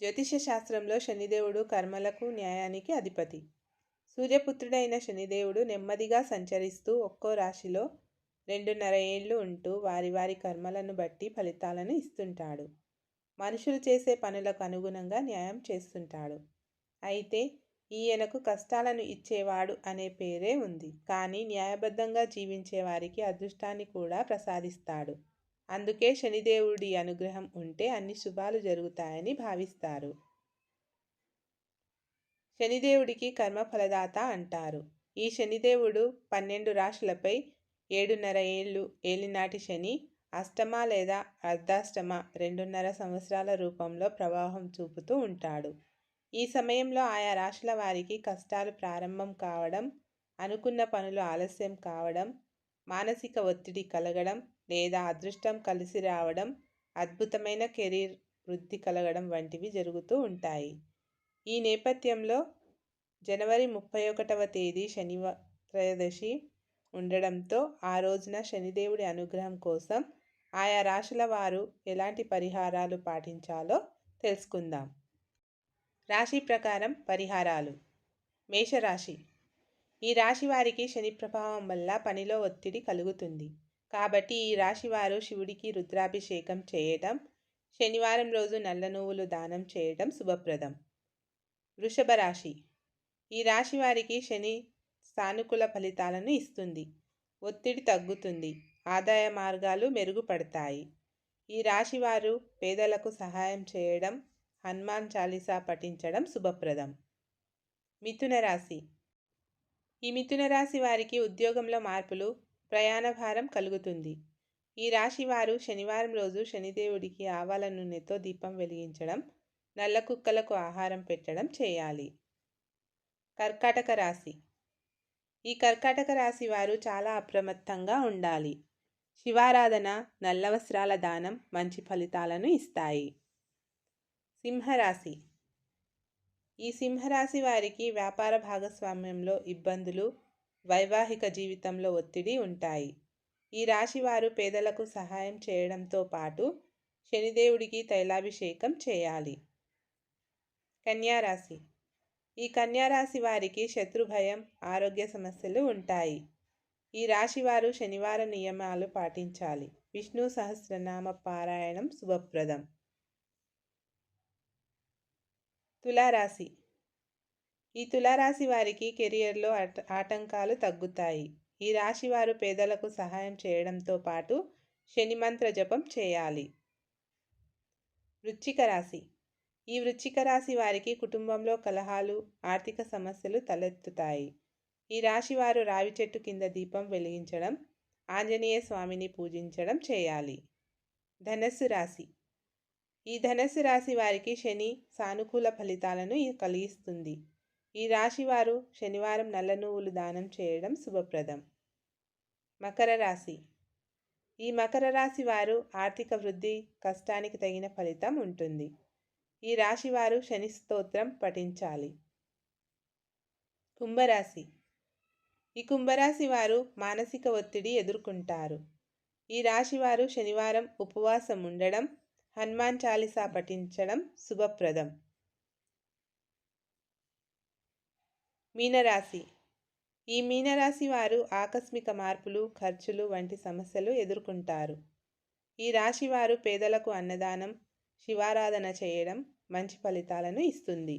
జ్యోతిష శాస్త్రంలో శనిదేవుడు కర్మలకు న్యాయానికి అధిపతి. సూర్యపుత్రుడైన శనిదేవుడు నెమ్మదిగా సంచరిస్తూ ఒక్కో రాశిలో రెండున్నర ఏళ్ళు ఉంటూ వారి వారి కర్మలను బట్టి ఫలితాలను ఇస్తుంటాడు. మనుషులు చేసే పనులకు అనుగుణంగా న్యాయం చేస్తుంటాడు. అయితే ఈయనకు కష్టాలను ఇచ్చేవాడు అనే పేరే ఉంది. కానీ న్యాయబద్ధంగా జీవించే వారికి అదృష్టాన్ని కూడా ప్రసాదిస్తాడు. అందుకే శనిదేవుడి అనుగ్రహం ఉంటే అన్ని శుభాలు జరుగుతాయని భావిస్తారు. శనిదేవుడికి కర్మఫలదాత అంటారు. ఈ శనిదేవుడు పన్నెండు రాశులపై ఏడున్నర ఏళ్ళు ఏలినాటి శని అష్టమ లేదా అర్ధాష్టమ రెండున్నర సంవత్సరాల రూపంలో ప్రవాహం చూపుతూ ఉంటాడు. ఈ సమయంలో ఆయా రాశుల వారికి కష్టాలు ప్రారంభం కావడం అనుకున్న పనులు ఆలస్యం కావడం మానసిక ఒత్తిడి కలగడం లేదా అదృష్టం కలిసి రావడం అద్భుతమైన కెరీర్ వృద్ధి కలగడం వంటివి జరుగుతూ ఉంటాయి. ఈ నేపథ్యంలో జనవరి ముప్పై ఒకటవ తేదీ శనివ త్రయోదశి ఉండడంతో ఆ రోజున శనిదేవుడి అనుగ్రహం కోసం ఆయా రాశుల వారు ఎలాంటి పరిహారాలు పాటించాలో తెలుసుకుందాం. రాశి ప్రకారం పరిహారాలు. మేషరాశి ఈ రాశి వారికి శని ప్రభావం వల్ల పనిలో ఒత్తిడి కలుగుతుంది. కాబట్టి ఈ రాశివారు శివుడికి రుద్రాభిషేకం చేయటం శనివారం రోజు నల్ల నువ్వులు దానం చేయటం శుభప్రదం. వృషభ రాశి. ఈ రాశి వారికి శని సానుకూల ఫలితాలను ఇస్తుంది. ఒత్తిడి తగ్గుతుంది. ఆదాయ మార్గాలు మెరుగుపడతాయి. ఈ రాశివారు పేదలకు సహాయం చేయడం హనుమాన్ చాలీసా పఠించడం శుభప్రదం. మిథున రాశి. ఈ మిథున రాశి వారికి ఉద్యోగంలో మార్పులు ప్రయాణ భారం కలుగుతుంది. ఈ రాశి వారు శనివారం రోజు శనిదేవుడికి ఆవాల నూనెతో దీపం వెలిగించడం నల్ల కుక్కలకు ఆహారం పెట్టడం చేయాలి. కర్కాటక రాశి. ఈ కర్కాటక రాశి వారు చాలా అప్రమత్తంగా ఉండాలి. శివారాధన నల్ల వస్త్రాల దానం మంచి ఫలితాలను ఇస్తాయి. సింహరాశి. ఈ సింహరాశి వారికి వ్యాపార భాగస్వామ్యంలో ఇబ్బందులు వైవాహిక జీవితంలో ఒత్తిడి ఉంటాయి. ఈ రాశి వారు పేదలకు సహాయం చేయడంతో పాటు శనిదేవుడికి తైలాభిషేకం చేయాలి. కన్యారాశి ఈ కన్యారాశి వారికి శత్రుభయం ఆరోగ్య సమస్యలు ఉంటాయి. ఈ రాశివారు శనివార నియమాలు పాటించాలి. విష్ణు సహస్రనామ పారాయణం శుభప్రదం. తులారాశి. ఈ తులారాశి వారికి కెరియర్లో ఆటంకాలు తగ్గుతాయి. ఈ రాశి వారు పేదలకు సహాయం చేయడంతో పాటు శనిమంత్ర జపం చేయాలి. వృచ్చిక రాశి. ఈ వృచ్చిక రాశి వారికి కుటుంబంలో కలహాలు ఆర్థిక సమస్యలు తలెత్తుతాయి. ఈ రాశి వారు రావి చెట్టు కింద దీపం వెలిగించడం ఆంజనేయ స్వామిని పూజించడం చేయాలి. ధనస్సు రాశి. ఈ ధనస్సు రాశి వారికి శని సానుకూల ఫలితాలను కలిగిస్తుంది. ఈ రాశివారు శనివారం నల్ల నువ్వులు దానం చేయడం శుభప్రదం. మకర రాశి. ఈ మకర రాశి వారు ఆర్థిక వృద్ధి కష్టానికి తగిన ఫలితం ఉంటుంది. ఈ రాశివారు శని స్తోత్రం పఠించాలి. కుంభరాశి. ఈ కుంభరాశి వారు మానసిక ఒత్తిడి ఎదుర్కొంటారు. ఈ రాశివారు శనివారం ఉపవాసం ఉండడం హనుమాన్ చాలీసా పఠించడం శుభప్రదం. మీనరాశి. ఈ మీనరాశి వారు ఆకస్మిక మార్పులు ఖర్చులు వంటి సమస్యలు ఎదుర్కొంటారు. ఈ రాశి వారు పేదలకు అన్నదానం శివారాధన చేయడం మంచి ఫలితాలను ఇస్తుంది.